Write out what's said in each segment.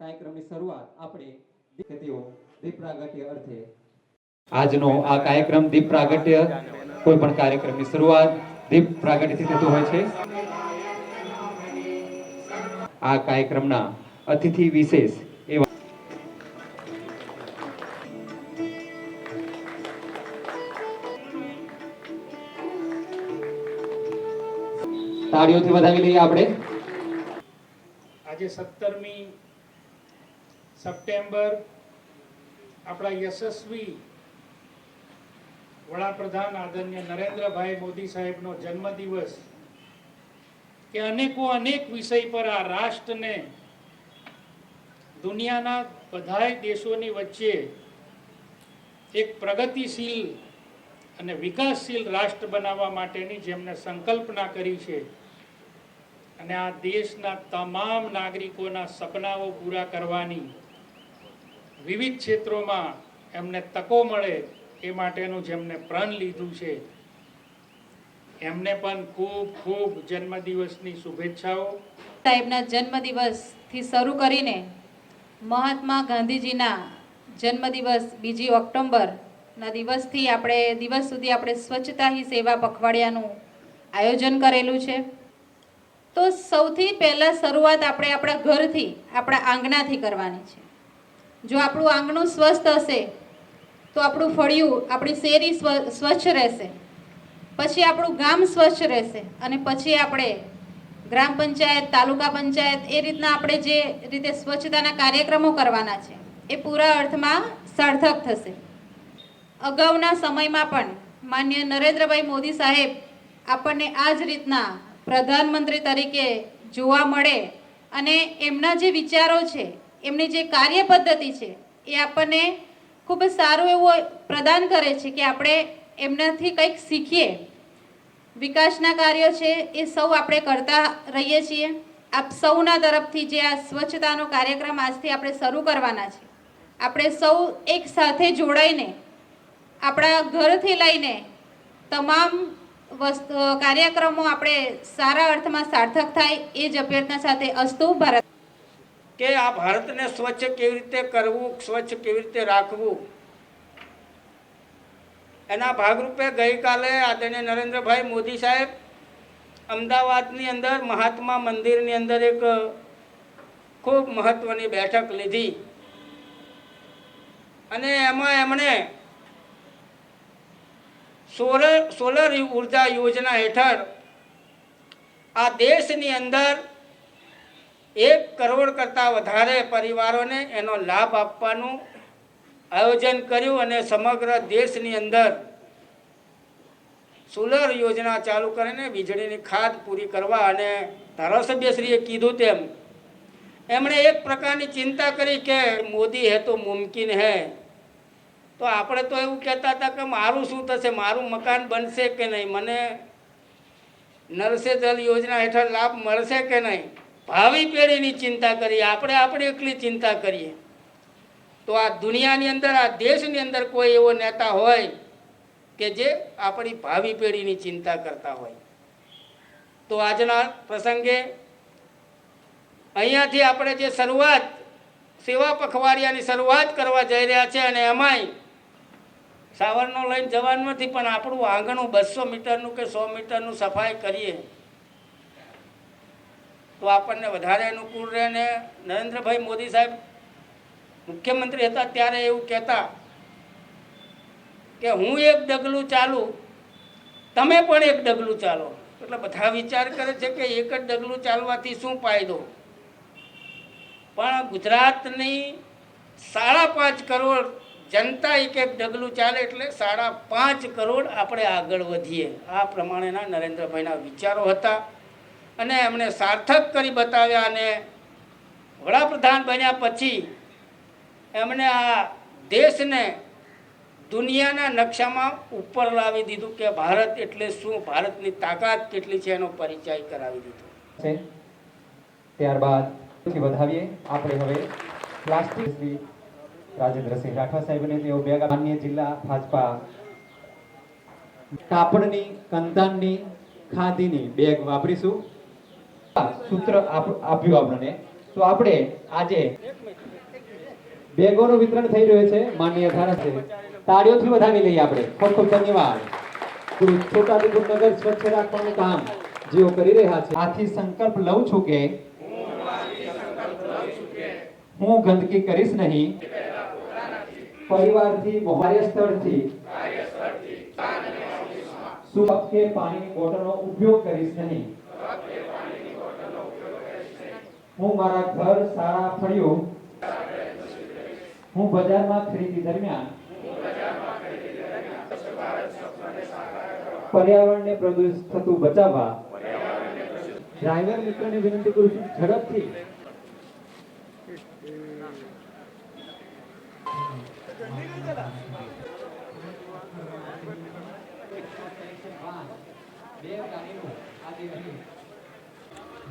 કાર્યક્રમની શરૂઆત આપણે તેઓ દીપ પ્રાગટ્ય અર્થે આજનો આ કાર્યક્રમ દીપ પ્રાગટ્ય કોઈ પણ કાર્યક્રમની શરૂઆત દીપ પ્રાગટ્યથી થતું હોય છે. આ કાર્યક્રમના અતિથિ વિશેષ એવા તાળીઓથી વધાવી લઈએ આપણે. આજે સત્તરમી સપ્ટેમ્બર આપણા યશસ્વી વડાપ્રધાન આદરણીય નરેન્દ્રભાઈ મોદી સાહેબનો જન્મદિવસ, કે અનેકો અનેક વિષય પર આ રાષ્ટ્રને દુનિયાના બધાય દેશોની વચ્ચે એક પ્રગતિશીલ અને વિકાસશીલ રાષ્ટ્ર બનાવવા માટેની જેમને સંકલ્પના કરી છે અને આ દેશના તમામ નાગરિકોના સપનાઓ પૂરા કરવાની વિવિધ ક્ષેત્રોમાં એમને તકો મળે એ માટેનું જેમને પ્રણ લીધું છે, એમને પણ ખૂબ ખૂબ જન્મદિવસની શુભેચ્છાઓ. સાહેબના જન્મદિવસથી શરૂ કરીને મહાત્મા ગાંધીજીના જન્મદિવસ બીજી ઓક્ટોમ્બરના દિવસથી આપણે દિવસ સુધી આપણે સ્વચ્છતા હી સેવા પખવાડિયાનું આયોજન કરેલું છે. તો સૌથી પહેલાં શરૂઆત આપણે આપણા ઘરથી, આપણા આંગણાથી કરવાની છે. જો આપણું આંગણું સ્વસ્થ હશે, તો આપણું ફળિયું, આપણી શેરી સ્વ- સ્વચ્છ રહેશે. પછી આપણું ગામ સ્વચ્છ રહેશે અને પછી આપણે ગ્રામ પંચાયત, તાલુકા પંચાયત એ રીતના આપણે જે રીતે સ્વચ્છતાના કાર્યક્રમો કરવાના છે, એ પૂરા અર્થમાં સાર્થક થશે. અગાઉના સમયમાં પણ માન્ય નરેન્દ્રભાઈ મોદી સાહેબ આપણને આ જ રીતના પ્રધાનમંત્રી તરીકે જોવા મળે અને એમના જે વિચારો છે એમની જે કાર્ય પદ્ધતિ છે, એ આપણને ખૂબ સારું એવું પ્રદાન કરે છે કે આપણે એમનાથી કંઈક શીખીએ. વિકાસના કાર્યો છે, એ સૌ આપણે કરતા રહીએ છીએ. આપ સૌના તરફથી જે આ સ્વચ્છતાનો કાર્યક્રમ આજથી આપણે શરૂ કરવાના છે. આપણે સૌ એક સાથે જોડાઈને, આપણા ઘરથી લઈને તમામ વસ્તુ, કાર્યક્રમો આપણે સારા અર્થમાં સાર્થક થાય, એ જ અભ્યર્થના સાથે અસ્તુ ભારત કે આ ભારતને સ્વચ્છ કેવી રીતે કરવું, સ્વચ્છ કેવી રીતે રાખવું? એના ભાગરૂપે ગઈકાલે આદરણીય નરેન્દ્રભાઈ મોદી સાહેબ અમદાવાદની અંદર મહાત્મા મંદિરની અંદર એક ખૂબ મહત્વની બેઠક લીધી. અને એમાં એમણે સોલર સોલર ઊર્જા યોજના હેઠળ આ દેશની અંદર એક કરોડ કરતાં વધારે પરિવારોને એનો લાભ આપવાનું આયોજન કર્યું અને સમગ્ર દેશની અંદર સોલર યોજના ચાલુ કરીને વીજળીની ખાદ પૂરી કરવા અને ધારાસભ્યશ્રીએ કીધું તેમ, એમણે એક પ્રકારની ચિંતા કરી કે મોદી હે તો મુમકિન હે. તો આપણે તો એવું કહેતા હતા કે મારું શું થશે, મારું મકાન બનશે કે નહીં? મને નરસે જલ યોજના હેઠળ લાભ મળશે કે નહીં? ભાવિ પેઢીની ચિંતા કરીએ, આપણે આપણે એકલી ચિંતા કરીએ. તો આ દુનિયાની અંદર, આ દેશની અંદર કોઈ એવો નેતા હોય કે જે આપણી ભાવિ પેઢીની ચિંતા કરતા હોય. તો આજના પ્રસંગે અહીંયાથી આપણે જે શરૂઆત, સેવા પખવાડિયાની શરૂઆત કરવા જઈ રહ્યા છે અને એમાંય સાવરનો લઈને જવાનું નથી પણ આપણું આંગણું બસો મીટરનું કે સો મીટરનું સફાઈ કરીએ. તો આપણને વધારે અનુકૂળ રહે ને નરેન્દ્રભાઈ મોદી સાહેબ મુખ્યમંત્રી હતા ત્યારે એવું કહેતા કે હું એક ડગલું ચાલું, તમે પણ એક ડગલું ચાલો. એટલે બધા વિચાર કરે છે કે એક જ ડગલું ચાલવાથી શું ફાયદો? પણ ગુજરાતની સાડા પાંચ કરોડ જનતા એક એક ડગલું ચાલે એટલે સાડા પાંચ કરોડ આપણે આગળ વધીએ. આ પ્રમાણેના નરેન્દ્રભાઈના વિચારો હતા. અને એમણે સાર્થક કરી બતાવ્યા અને વડાપ્રધાન બન્યા પછી એમણે આ દેશને દુનિયાના નકશામાં ઉપર લાવી દીધું કે ભારત એટલે શું? ભારતની તાકાત કેટલી છે એનો પરિચય કરાવી દીધો. છે. ત્યારબાદ પછી વધાવીએ. આપણે હવે પ્લાસ્ટિક શ્રી રાજેન્દ્રસિંહ રાઠવા સાહેબને તેઓ બેગા અન્ય જિલ્લા ભાજપા કાપડની, કંતાનની, ખાદીની બેગ વાપરીશું. સૂત્ર આપ્યું આપણને. તો આપણે આજે બેગોનું વિતરણ થઈ રહ્યું છે, માનનીય ધારાસભ્ય. તાળીઓથી વધાવી લઈએ આપણે. ખૂબ ખૂબ ધન્યવાદ. છોટા નગર સ્વચ્છ રાખવાનું કામ જેઓ કરી રહ્યા છે. આથી સંકલ્પ લઉં છું કે હું ગંદકી કરીશ નહીં. પરિવારથી કાર્યસ્થળથી સુખ કે પાણી બોટલનો ઉપયોગ કરીશ નહીં? હું મારા ઘર સારા ફળ્યો. હું બજારમાં ખરીદી દરમિયાન પર્યાવરણને પ્રદૂષિત થતું બચાવવા ડ્રાઈવર મિત્રને વિનંતી કરું છું ઝડપથી. બે ગાડીનું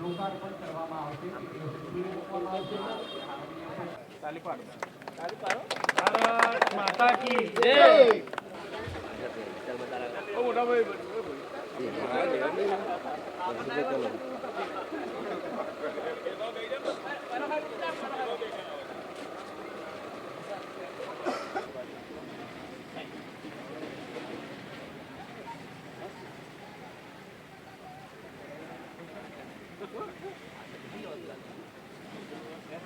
લોકાર્પણ કરવામાં આવશે. માતા મોટા ભાઈ